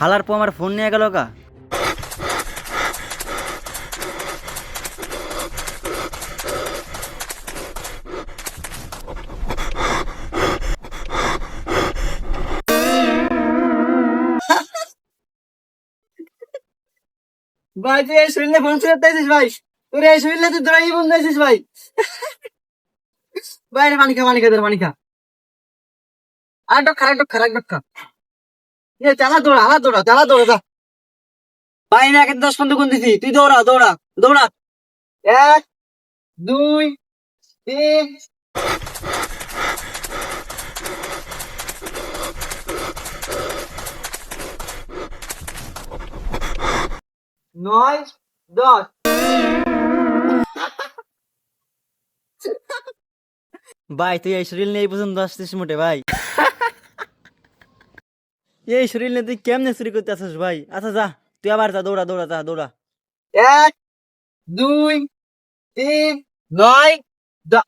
হালার পর আমার ফোন নিয়ে গেল কা ভাই, তুই এই শরীরে ফোন ফেরত দিয়েছিস ভাই? তোর এই শরীরে তুই দৌড়াই বন্ধ দিয়েছিস ভাই। ভাই, রে মানিকা মানিকা তোর মানিকা আর ডক্কা আর ডক্কা আর ডক্কা এ চালা দৌড়া হালা দৌড়া চালা দৌড়া যা। ভাই না একে দশ পনেরো গুণ দিছি। তুই দৌড়া দৌড়া দৌড়া। এক দুই তিন। নয় দশ। ভাই তুই এই শরীর নিয়ে পর্যন্ত আসছিস মোটে ভাই। এই শরীর নিয়ে তুই কেমনে চুরি করতে আসিস ভাই? আচ্ছা যা তুই আবার যা দৌড়া দৌড়া যা দৌড়া। এক দুই তিন নয় দশ।